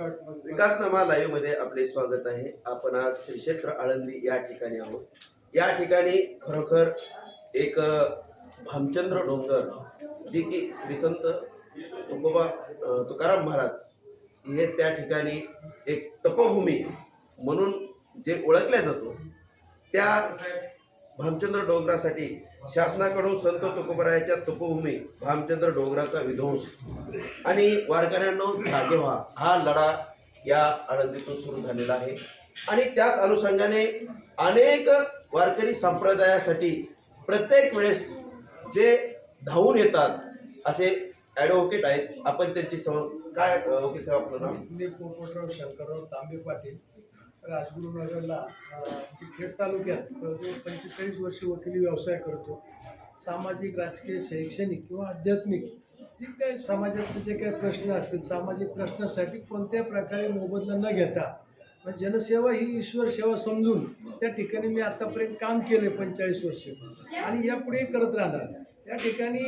विकासनामा लाईव्हमध्ये आपले स्वागत आहे. आपण आज श्री क्षेत्र आळंदी या ठिकाणी आहोत. या ठिकाणी खरोखर एक भामचंद्र डोंगर जे की श्री संत तुकोबा तुकाराम महाराज हे त्या ठिकाणी एक तपभूमी म्हणून जे ओळखल्या जातो त्या भामचंद्र डोंगरासाठी शासनाकडून संत तुकोबरायाच्या तुकोभूमी भामचंद्र डोंगराचा विध्वंस. आणि वारकऱ्यांना जागे व्हा हा लढा या आळंदीतून सुरू झालेला आहे. आणि त्याच अनुषंगाने अनेक वारकरी संप्रदायासाठी प्रत्येक वेळेस जे धावून येतात असे ॲडव्होकेट आहेत. आपण त्यांची सम काय वकील साहेब आपलं नाव? शंकरराव तांबे पाटील. राजगुरुनगरला जे खेड तालुक्यात जवळजवळ पंचेचाळीस वर्ष वकिली व्यवसाय करतो सामाजिक राजकीय शैक्षणिक किंवा आध्यात्मिक जे काही समाजाचे जे काही प्रश्न असतील सामाजिक प्रश्नासाठी कोणत्या प्रकारे मोबदला न घेता पण जनसेवा ही ईश्वर सेवा समजून त्या ठिकाणी मी आतापर्यंत काम केले पंचेचाळीस वर्ष. आणि यापुढे करत राहणार. त्या ठिकाणी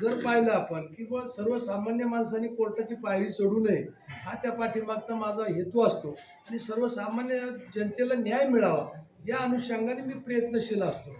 जर पाहिलं आपण की बुवा सर्वसामान्य माणसांनी कोर्टाची पायरी चढू नये हा त्या पाठीमागचा माझा हेतू असतो. आणि सर्वसामान्य जनतेला न्याय मिळावा या अनुषंगाने मी प्रयत्नशील असतो.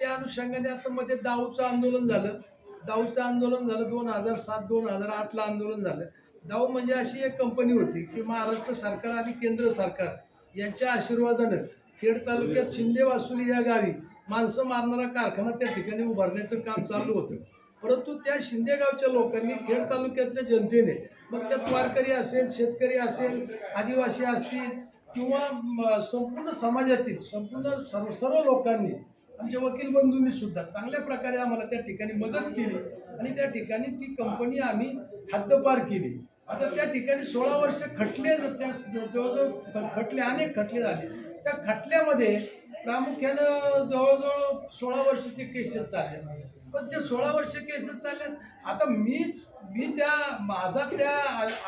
त्या अनुषंगाने आता मध्ये दाऊचं आंदोलन झालं. दाऊचं आंदोलन झालं दोन हजार सात दोन हजार आठला आंदोलन झालं. दाऊ म्हणजे अशी एक कंपनी होती की महाराष्ट्र सरकार आणि केंद्र सरकार यांच्या आशीर्वादानं खेड तालुक्यात शिंदे वासुली या गावी माणसं मारणारा कारखाना त्या ठिकाणी उभारण्याचं काम चालू होतं. परंतु त्या शिंदेगावच्या लोकांनी खेड तालुक्यातल्या जनतेने मग त्यात वारकरी असेल शेतकरी असेल आदिवासी असतील किंवा संपूर्ण समाजातील संपूर्ण सर्व सर्व लोकांनी आमच्या वकील बंधूंनी सुद्धा चांगल्या प्रकारे आम्हाला त्या ठिकाणी मदत केली आणि त्या ठिकाणी ती कंपनी आम्ही हद्दपार केली. आता त्या ठिकाणी सोळा वर्ष खटले त्या जवळजवळ खटले अनेक खटले झाले. त्या खटल्यामध्ये प्रामुख्यानं जवळजवळ सोळा वर्ष ते केसेस चालले. पण ते सोळा वर्ष केसेस चालले. आता मीच मी त्या माझा त्या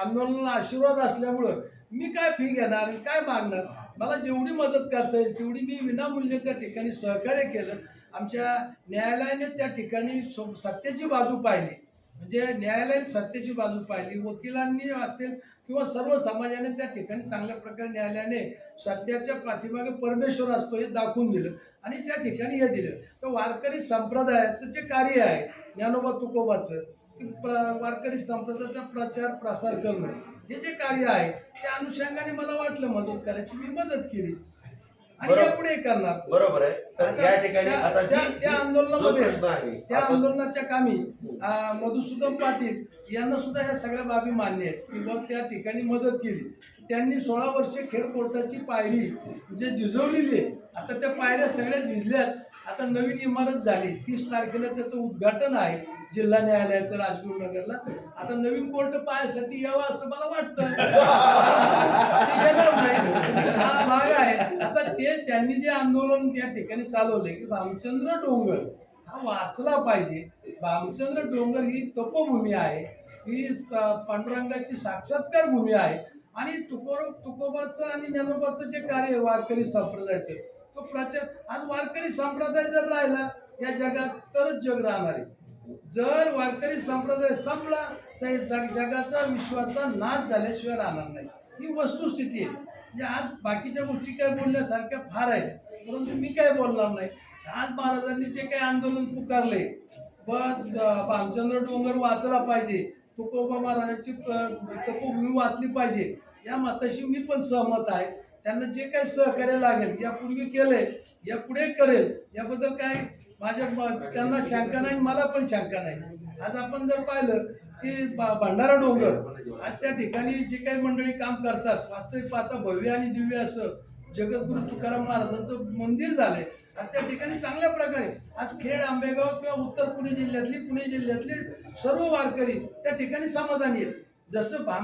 आंदोलनाला आशीर्वाद असल्यामुळं मी काय फी घेणार काय मागणार? मला जेवढी मदत करता येईल तेवढी मी विनामूल्य त्या ठिकाणी सहकार्य केलं. आमच्या न्यायालयाने त्या ठिकाणी सो- सत्याची बाजू पाहिली. म्हणजे न्यायालयाने सत्याची बाजू पाहिली. वकिलांनी असतील किंवा सर्व समाजाने त्या ठिकाणी चांगल्या प्रकारे न्यायालयाने सत्याच्या पाठीमागे परमेश्वर असतो हे दाखवून दिलं आणि त्या ठिकाणी हे दिलं. तर वारकरी संप्रदायाचं जे कार्य आहे ज्ञानोबा तुकोबाचं की प्र- वारकरी संप्रदायाचा प्रचार प्रसार करणं हे जे कार्य आहे त्या अनुषंगाने मला वाटलं मदत करायची मी मदत केली. आणि. यापुढे करणार. बरोबर आहे. तर आता या ठिकाणी त्या- आता त्या- आंदोलनामध्ये त्या आंदोलनाच्या कामी मधुसूदन पाटील यांना सुद्धा ह्या सगळ्या बाबी मान्य आहेत. की बघ त्या ठिकाणी मदत केली. त्यांनी सोळा वर्षे खेड कोर्टाची पायरी जे झिजवलेली आहे. आता त्या पायऱ्या सगळ्या झिजल्यात. आता नवीन इमारत झाली. तीस तारखेला त्याचं उद्घाटन आहे जिल्हा न्यायालयाचं राजगुरुनगरला आता नवीन कोर्ट पाहायसाठी यावं असं मला वाटतं. हा भाग आहे. आता ते त्यांनी जे आंदोलन त्या ठिकाणी चालवलंय की भामचंद्र डोंगर हा वाचला पाहिजे. भामचंद्र डोंगर ही तपभूमी आहे. ही पांडुरंगाची साक्षात्कार भूमी आहे. आणि तुकोर तुकोबाचं आणि ज्ञानोबाचं जे कार्य वारकरी संप्रदायाचे तो प्राचार आज वारकरी संप्रदाय जर राहिला या जगात तरच जग राहणार आहे. जर वारकरी संप्रदाय संपला तर जग जगाचा विश्वाचा नाश झाल्याशिवाय राहणार नाही. ही वस्तुस्थिती आहे. म्हणजे आज बाकीच्या गोष्टी काय बोलण्यासारख्या फार आहेत परंतु मी काय बोलणार नाही. आज महाराजांनी जे काही आंदोलन पुकारले भामचंद्र डोंगर वाचला पाहिजे तुकोबा महाराजांची तपोभूमी वाचली पाहिजे या मताशी मी पण सहमत आहे. त्यांना जे काही सहकार्य लागेल यापूर्वी केलंय यापुढे करेल याबद्दल काय माझ्या त्यांना शंका नाही मला पण शंका नाही. आज आपण जर पाहिलं की भंडारा डोंगर आज त्या ठिकाणी जी काही मंडळी काम करतात वास्तविक पाहता भव्य आणि दिव्य असं जगद्गुरु तुकाराम महाराजांचं मंदिर झालंय आणि त्या ठिकाणी चांगल्या प्रकारे आज खेड आंबेगाव किंवा उत्तर पुणे जिल्ह्यातली पुणे जिल्ह्यातली सर्व वारकरी त्या ठिकाणी समाधानी आहेत. जसं भां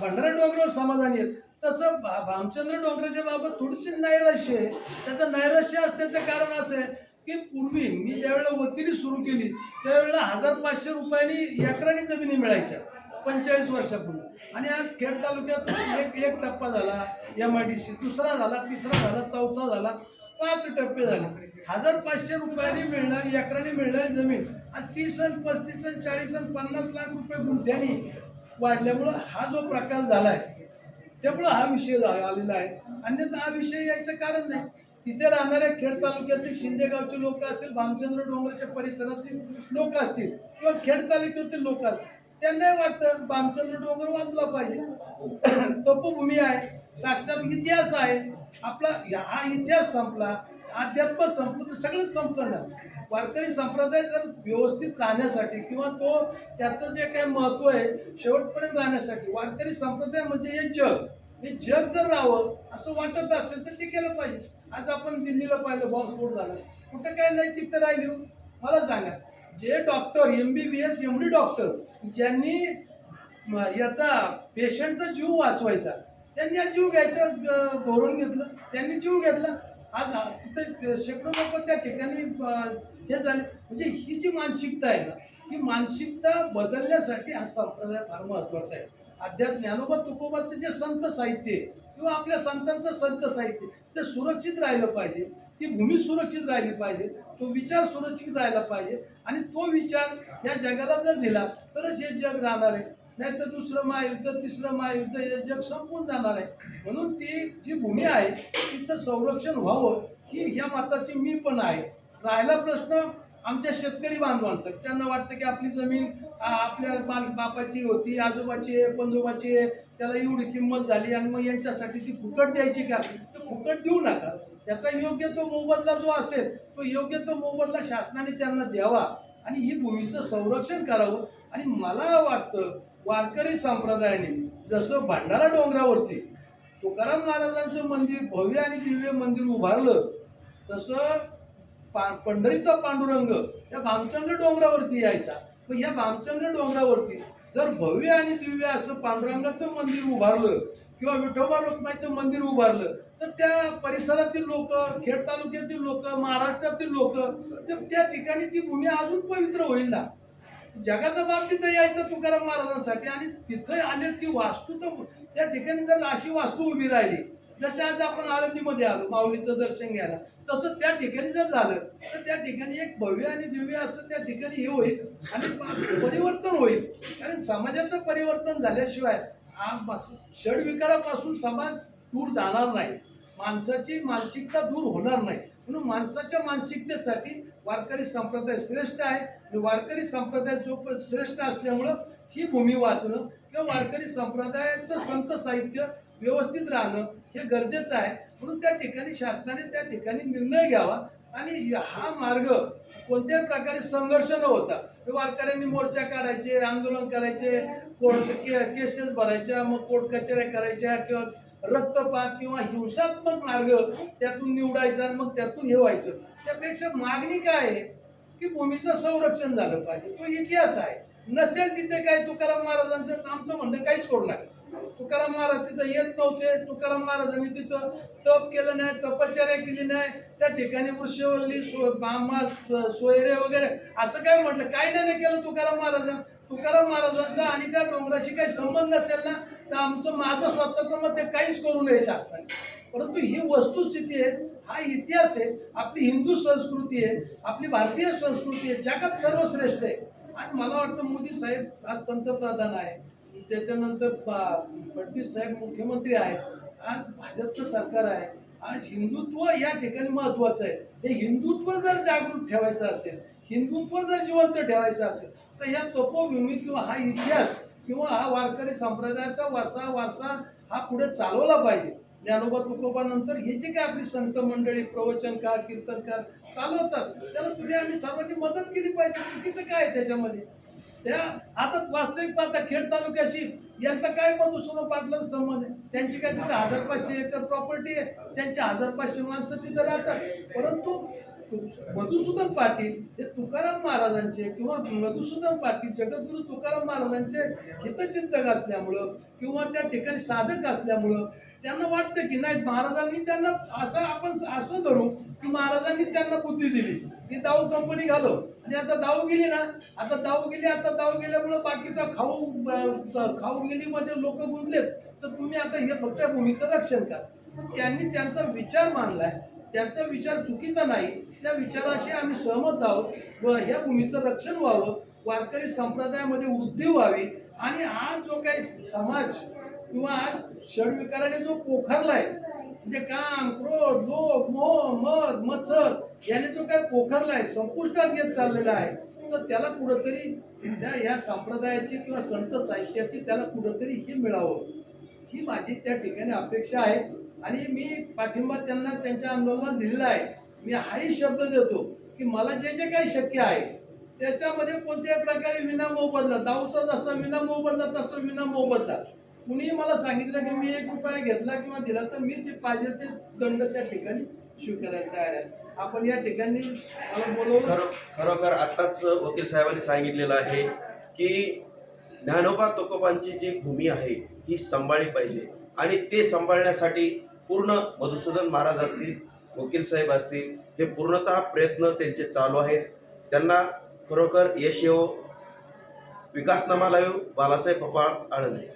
भंडारा डोंगरावर समाधानी आहेत तसं भामचंद्र डोंगराच्या बाबत थोडीशी नैराश्य आहे. त्याचं नैराश्य असण्याचं कारण असं आहे की पूर्वी मी ज्यावेळेला वकिली सुरू केली त्यावेळेला हजार पाचशे रुपयांनी एकराने जमिनी मिळायच्या पंचेचाळीस वर्षापूर्वी. आणि आज खेड तालुक्यात एक एक टप्पा झाला एम आय डी सी दुसरा झाला तिसरा झाला चौथा झाला पाच टप्पे झाले. हजार पाचशे रुपयांनी मिळणारी एकराने मिळणारी जमीन आज तीस आणि पस्तीस आणि चाळीस आणि पन्नास लाख रुपये गुंठ्यानी वाढल्यामुळं हा जो प्रकार झाला आहे त्यामुळं हा विषय आलेला आहे. अन्यथा हा विषय यायचं कारण नाही. तिथे राहणाऱ्या खेड तालुक्यातील शिंदेगावचे लोक असतील भामचंद्र डोंगराच्या परिसरातील लोक असतील किंवा खेड तालुक्यातील लोक असतील त्यांनाही वाटतं भामचंद्र डोंगर वाचला पाहिजे. तपभूमी आहे साक्षात इतिहास आहे. आपला हा इतिहास संपला. अध्यात्म संपलं सगळं सगळंच संपलं ना. वारकरी संप्रदाय जर व्यवस्थित राहण्यासाठी किंवा तो त्याचं जे काय महत्त्व आहे शेवटपर्यंत राहण्यासाठी वारकरी संप्रदाय म्हणजे हे जग. हे जग जर राहावं असं वाटत असेल तर ते केलं पाहिजे. आज आपण दिल्लीला पाहिलं बॉम्बस्फोट झाला. कुठं काय नाही तिथं राहिली हो. मला सांगा जे doctor M B B S M D doctor ज्यांनी याचा पेशंटचा जीव वाचवायचा त्यांनी आज जीव घ्यायचं अं, धोरण घेतलं. त्यांनी जीव घेतला. आज तिथे तिथं शेकडो लोक त्या ठिकाणी हे झाले. म्हणजे ही जी मानसिकता आहे ना ही मानसिकता बदलण्यासाठी हा संप्रदाय फार महत्त्वाचा आहे. अध्यात्म ज्ञानोबा तुकोबाचं जे संत साहित्य किंवा आपल्या संतांचं संत साहित्य ते सुरक्षित राहिलं पाहिजे. ती भूमी सुरक्षित राहिली पाहिजे. तो विचार सुरक्षित राहिला पाहिजे. आणि तो विचार या जगाला जर दिला तरच हे जग राहणार आहे. नाही तर दुसरं महायुद्ध तिसरं महायुद्ध हे जग संपून जाणार आहे. म्हणून ती जी भूमी आहे तिचं संरक्षण व्हावं ही ह्या मताची मी पण आहे. राहिला प्रश्न आमच्या शेतकरी बांधवांचा. त्यांना वाटतं की आपली जमीन आपल्या बाल बापाची होती आजोबाची आहे पंजोबाची आहे त्याला एवढी किंमत झाली आणि मग यांच्यासाठी ती फुकट द्यायची का? तर फुकट देऊ नका. त्याचा योग्य तो मोबदला जो असेल तो योग्य तो मोबदला शासनाने त्यांना द्यावा. आणि ही भूमीचं संरक्षण करावं. आणि मला वाटतं वारकरी संप्रदायाने जसं भंडारा डोंगरावरती तुकाराम महाराजांचं मंदिर भव्य आणि दिव्य मंदिर उभारलं तसं पा पंढरीचा पांडुरंग या भामचंद्र डोंगरावरती यायचा. पण या भामचंद्र डोंगरावरती जर भव्य आणि दिव्य असं पांडुरंगाचं मंदिर उभारलं किंवा विठोबा रुक्माईचं मंदिर उभारलं तर त्या परिसरातील लोक खेड तालुक्यातील लोक महाराष्ट्रातील लोक त्या ठिकाणी ती भूमी अजून पवित्र होईल ना? जगाच्या बाब यायचं तुकाराम महाराजांसाठी. आणि तिथं आले ती वास्तू तर त्या ठिकाणी जर अशी वास्तू उभी राहिली जसं आज आपण आळंदीमध्ये आलो माऊलीचं दर्शन घ्यायला तसं त्या ठिकाणी जर झालं तर त्या ठिकाणी एक भव्य आणि दिव्य असं त्या ठिकाणी हे होईल आणि परिवर्तन होईल. कारण समाजाचं परिवर्तन झाल्याशिवाय षडविकारापासून समाज दूर जाणार नाही. माणसाची मानसिकता दूर होणार नाही. म्हणून माणसाच्या मानसिकतेसाठी वारकरी संप्रदाय श्रेष्ठ आहे. आणि वारकरी संप्रदाय जो श्रेष्ठ असल्यामुळं ही भूमी वाचणं किंवा वारकरी संप्रदायाचं संत साहित्य व्यवस्थित राहणं हे गरजेचं आहे. म्हणून त्या ठिकाणी शासनाने त्या ठिकाणी निर्णय घ्यावा. आणि हा मार्ग कोणत्याही प्रकारे संघर्ष न होता वारकऱ्यांनी मोर्चा काढायचे आंदोलन करायचे कोर्ट के केसेस भरायच्या मग कोर्ट कचऱ्या करायच्या किंवा रक्तपात किंवा हिंसात्मक मार्ग त्यातून निवडायचा आणि मग त्यातून हे व्हायचं. त्यापेक्षा मागणी काय आहे? की भूमीचं संरक्षण झालं पाहिजे. तो इतिहास आहे. नसेल तिथे काय तुकाराम महाराजांचं आमचं म्हणणं काहीच करू नका. तुकाराम महाराज तिथं येत नव्हते. तुकाराम महाराजांनी तिथं तप केलं नाही तपश्चर्या केली नाही. त्या ठिकाणी वृक्षवल्ली सो बामा सोयरे वगैरे असं काय म्हटलं? काही नाही केलं तुकाराम महाराजां तुकाराम महाराजांचा आणि त्या डोंगराशी काही संबंध असेल ना तर आमचं माझं स्वतःचं मत काहीच करू नये शासनाने. परंतु ही वस्तुस्थिती आहे हा इतिहास आहे आपली हिंदू संस्कृती आहे आपली भारतीय संस्कृती आहे जगात सर्वश्रेष्ठ आहे. आज मला वाटतं मोदी साहेब आज पंतप्रधान आहे. त्याच्यानंतर फडणवीस साहेब मुख्यमंत्री आहेत. आज भाजपचं सरकार आहे. आज हिंदुत्व या ठिकाणी महत्त्वाचं आहे. हे हिंदुत्व जर जागृत ठेवायचं असेल हिंदुत्व जर जिवंत ठेवायचं असेल तर या तपोभूमी किंवा हा इतिहास किंवा हा वारकरी संप्रदायाचा वारसा वारसा हा पुढे चालवला पाहिजे. ज्ञानोबा तुकोबानंतर हे जे काय आपली संत मंडळी प्रवचनकार कीर्तनकार चालवतात त्याला तुम्ही आम्ही सर्वांनी मदत केली पाहिजे. चुकीचं काय त्याच्यामध्ये? त्या आता वास्तविक पाहता खेड तालुक्याशी? यांचा काय मधुसूदन पाटला संबंध? आहे त्यांची काय तिथे हजार पाचशे एकर प्रॉपर्टी आहे. त्यांची हजार पाचशे माणसं तिथं राहतात. परंतु मधुसूदन पाटील हे तुकाराम महाराजांचे किंवा मधुसूदन पाटील जगद्गुरु तुकाराम महाराजांचे हितचिंतक असल्यामुळं किंवा त्या ठिकाणी साधक असल्यामुळं त्यांना वाटतं की नाही महाराजांनी त्यांना असं आपण असं धरू की महाराजांनी त्यांना बुद्धी दिली. की दाऊ कंपनी घालो. आणि आता दाऊ गेली ना आता दाऊ गेली आता दाऊ गेल्यामुळं बाकीचा खाऊ खाऊ गेलीमध्ये लोक गुंतलेत. तर तुम्ही आता हे फक्त भूमीचं रक्षण करा. त्यांनी त्यांचा विचार मानलाय त्यांचा विचार चुकीचा नाही. त्या विचाराशी आम्ही सहमत आहोत व ह्या भूमीचं रक्षण व्हावं वारकरी संप्रदायामध्ये वृद्धी व्हावी आणि आज जो काही समाज किंवा आज षडविकाराने जो पोखरला आहे म्हणजे काम क्रोध लोभ मोह मद मत्सर याने जो काय आहे संपुष्टात घेत चाललेला आहे तर त्याला कुठंतरी त्या या संप्रदायाची किंवा संत साहित्याची त्याला कुठंतरी हे मिळावं. ही माझी त्या ठिकाणी अपेक्षा आहे. आणि मी पाठिंबा त्यांना त्यांच्या आंदोलनात दिलेला आहे. मी हाही शब्द देतो की मला जे जे काही शक्य आहे त्याच्यामध्ये कोणत्याही प्रकारे विना मोबदला दाऊचा जसा विना मोबदला तसा विना मोबदला कुणीही मला सांगितलं की मी एक रुपया घेतला किंवा दिला तर मी ते पाहिजे ते दंड त्या ठिकाणी स्वीकारायला तयार आहे. आपण या ठिकाणी खरो खरोखर आत्ताच वकील साहेबांनी सांगितलेलं आहे की ज्ञानोबा तुकोबांची जी भूमी आहे ही सांभाळली पाहिजे. आणि ते सांभाळण्यासाठी पूर्ण मधुसूदन महाराज असतील वकील साहेब असतील हे पूर्णतः प्रयत्न त्यांचे चालू आहेत. त्यांना खरोखर यश येवो. विकासनामा लाईव्ह बालासाहेब पपाळ आळंदी.